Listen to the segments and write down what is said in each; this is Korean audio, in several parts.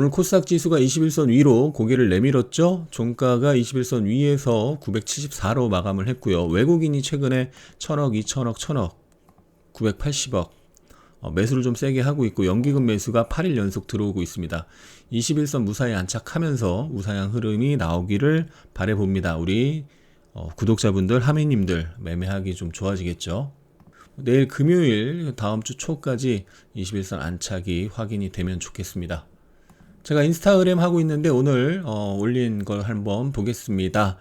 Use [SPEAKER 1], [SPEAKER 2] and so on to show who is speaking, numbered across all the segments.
[SPEAKER 1] 오늘 코스닥 지수가 21선 위로 고개를 내밀었죠. 종가가 21선 위에서 974로 마감을 했고요. 외국인이 최근에 1000억, 2000억, 1000억, 980억 어, 매수를 좀 세게 하고 있고 연기금 매수가 8일 연속 들어오고 있습니다. 21선 무사히 안착하면서 우상향 흐름이 나오기를 바래봅니다. 우리 어, 구독자분들, 하매님들 매매하기 좀 좋아지겠죠. 내일 금요일 다음 주 초까지 21선 안착이 확인이 되면 좋겠습니다. 제가 인스타그램 하고 있는데 오늘 어, 올린 걸 한번 보겠습니다.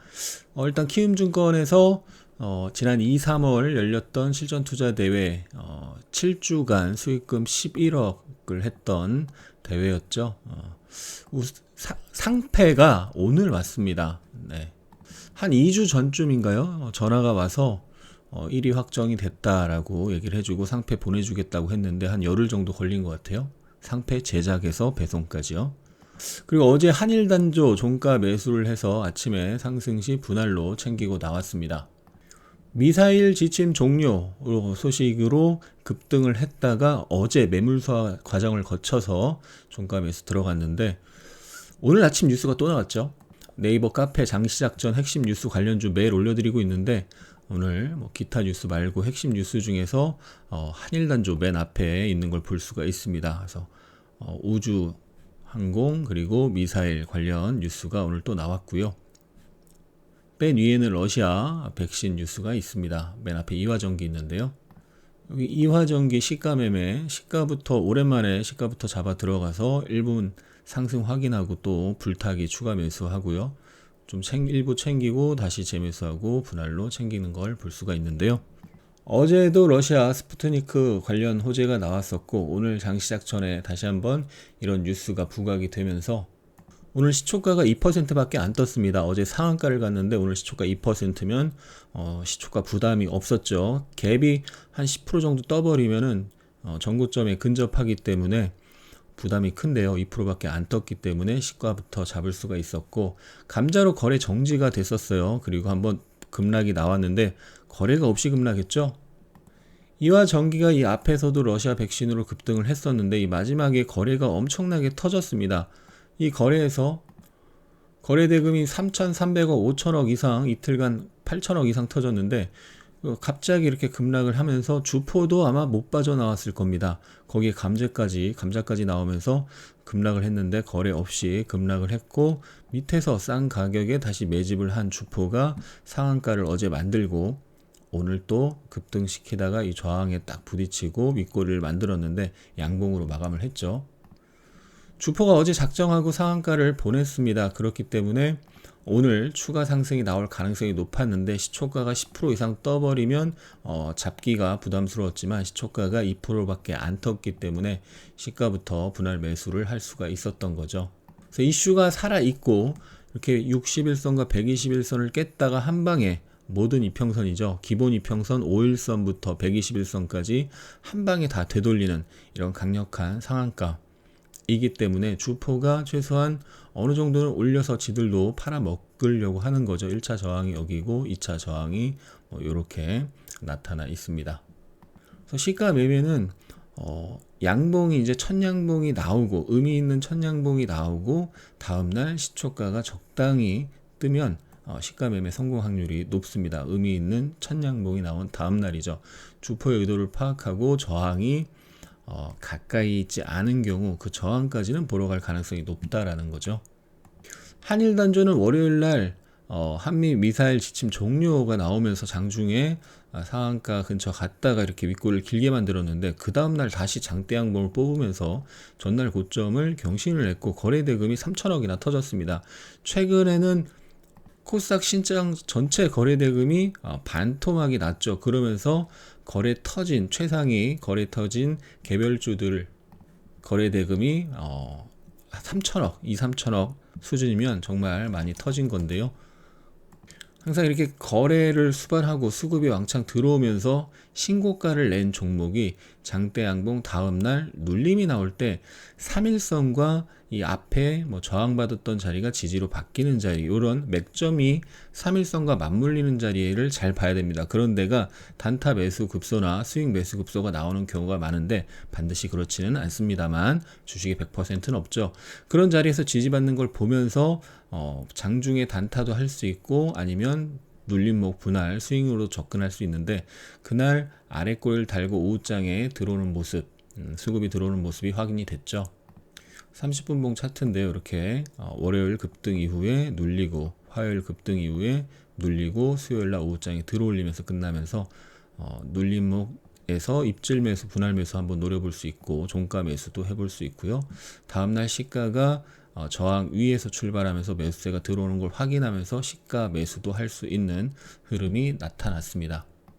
[SPEAKER 1] 어, 일단 키움증권에서 어, 지난 2, 3월 열렸던 실전 투자 대회 어, 7주간 수익금 11억을 했던 대회였죠. 어, 우, 사, 상패가 오늘 왔습니다. 네. 한 2주 전쯤인가요? 어, 전화가 와서 어, 1위 확정이 됐다라고 얘기를 해주고 상패 보내주겠다고 했는데 한 열흘 정도 걸린 것 같아요. 상패 제작에서 배송까지요. 그리고 어제 한일 단조 종가 매수를 해서 아침에 상승 시 분할로 챙기고 나왔습니다. 미사일 지침 종료 소식으로 급등을 했다가 어제 매물수화 과정을 거쳐서 종가 매수 들어갔는데 오늘 아침 뉴스가 또 나왔죠. 네이버 카페 장시작 전 핵심 뉴스 관련주 매일 올려드리고 있는데 오늘 뭐 기타 뉴스 말고 핵심 뉴스 중에서 어, 한일단조 맨 앞에 있는 걸 볼 수가 있습니다. 그래서 어, 우주 항공 그리고 미사일 관련 뉴스가 오늘 또 나왔고요. 맨 위에는 러시아 백신 뉴스가 있습니다. 맨 앞에 이화전기 있는데요. 여기 이화전기 시가 매매 시가부터 오랜만에 시가부터 잡아 들어가서 1분 상승 확인하고 또 불타기 추가 매수하고요. 좀 챙, 일부 챙기고 다시 재매수하고 분할로 챙기는 걸 볼 수가 있는데요. 어제도 러시아 스푸트니크 관련 호재가 나왔었고 오늘 장 시작 전에 다시 한번 이런 뉴스가 부각이 되면서 오늘 시초가가 2%밖에 안 떴습니다. 어제 상한가를 갔는데 오늘 시초가 2%면 어, 시초가 부담이 없었죠. 갭이 한 10% 정도 떠버리면은 어, 전고점에 근접하기 때문에 부담이 큰데요. 2%밖에 안 떴기 때문에 시가부터 잡을 수가 있었고 감자로 거래 정지가 됐었어요. 그리고 한번 급락이 나왔는데 거래가 없이 급락했죠. 이와 전기가 이 앞에서도 러시아 백신으로 급등을 했었는데 이 마지막에 거래가 엄청나게 터졌습니다. 이 거래에서 거래 대금이 3,300억, 5천억 이상 이틀간 8천억 이상 터졌는데 어, 갑자기 이렇게 급락을 하면서 주포도 아마 못 빠져나왔을 겁니다. 거기에 감자까지 감자까지 나오면서 급락을 했는데 거래 없이 급락을 했고 밑에서 싼 가격에 다시 매집을 한 주포가 상한가를 어제 만들고 오늘 또 급등시키다가 이 저항에 딱 부딪히고 윗꼬리를 만들었는데 양봉으로 마감을 했죠. 주포가 어제 작정하고 상한가를 보냈습니다. 그렇기 때문에 오늘 추가 상승이 나올 가능성이 높았는데 시초가가 10% 이상 떠버리면 어, 잡기가 부담스러웠지만 시초가가 2%밖에 안 떴기 때문에 시가부터 분할 매수를 할 수가 있었던 거죠. 그래서 이슈가 살아 있고 이렇게 61선과 121선을 깼다가 한 방에 모든 이평선이죠. 기본 이평선 5일선부터 121선까지 한 방에 다 되돌리는 이런 강력한 상한가 이기 때문에 주포가 최소한 어느 정도는 올려서 지들도 팔아먹으려고 하는 거죠. 1차 저항이 여기고 2차 저항이 뭐 이렇게 나타나 있습니다. 그래서 시가 매매는 어, 양봉이 이제 천양봉이 나오고 의미 있는 천양봉이 나오고 다음날 시초가가 적당히 뜨면 어, 시가 매매 성공 확률이 높습니다. 의미 있는 천양봉이 나온 다음날이죠. 주포의 의도를 파악하고 저항이 어, 가까이 있지 않은 경우 그 저항까지는 보러 갈 가능성이 높다라는 거죠. 한일 단조는 월요일 날 어, 한미 미사일 지침 종료가 나오면서 장중에 아, 상한가 근처 갔다가 이렇게 윗골을 길게 만들었는데 그 다음날 다시 장대 양봉을 뽑으면서 전날 고점을 경신을 했고 거래 대금이 3천억이나 터졌습니다. 최근에는 코스닥 신장 전체 거래 대금이 어, 반토막이 났죠. 그러면서 거래 터진 최상위 거래 터진 개별주들 거래 대금이 어 3천억, 2, 3천억 수준이면 정말 많이 터진 건데요. 항상 이렇게 거래를 수반하고 수급이 왕창 들어오면서 신고가를 낸 종목이 장대 양봉 다음 날 눌림이 나올 때 3일선과 이 앞에 뭐 저항받았던 자리가 지지로 바뀌는 자리 이런 맥점이 3일선과 맞물리는 자리를 잘 봐야 됩니다. 그런 데가 단타 매수 급소나 스윙 매수 급소가 나오는 경우가 많은데 반드시 그렇지는 않습니다만 주식의 100%는 없죠. 그런 자리에서 지지받는 걸 보면서 어, 장중에 단타도 할 수 있고 아니면 눌림목 분할 스윙으로 접근할 수 있는데 그날 아래 꼬리를 달고 오후장에 들어오는 모습 음, 수급이 들어오는 모습이 확인이 됐죠. 30분 봉 차트인데요. 이렇게 어, 월요일 급등 이후에 눌리고 화요일 급등 이후에 눌리고 수요일 날 오후장에 들어올리면서 끝나면서 어, 눌림목 에서 입질 매수 분할 매수 한번 노려볼 수 있고 종가 매수도 해볼 수 있고요. 다음 날 시가가 어, 저항 위에서 출발하면서 매수세가 들어오는 걸 확인하면서 시가 매수도 할 수 있는 흐름이 나타났습니다.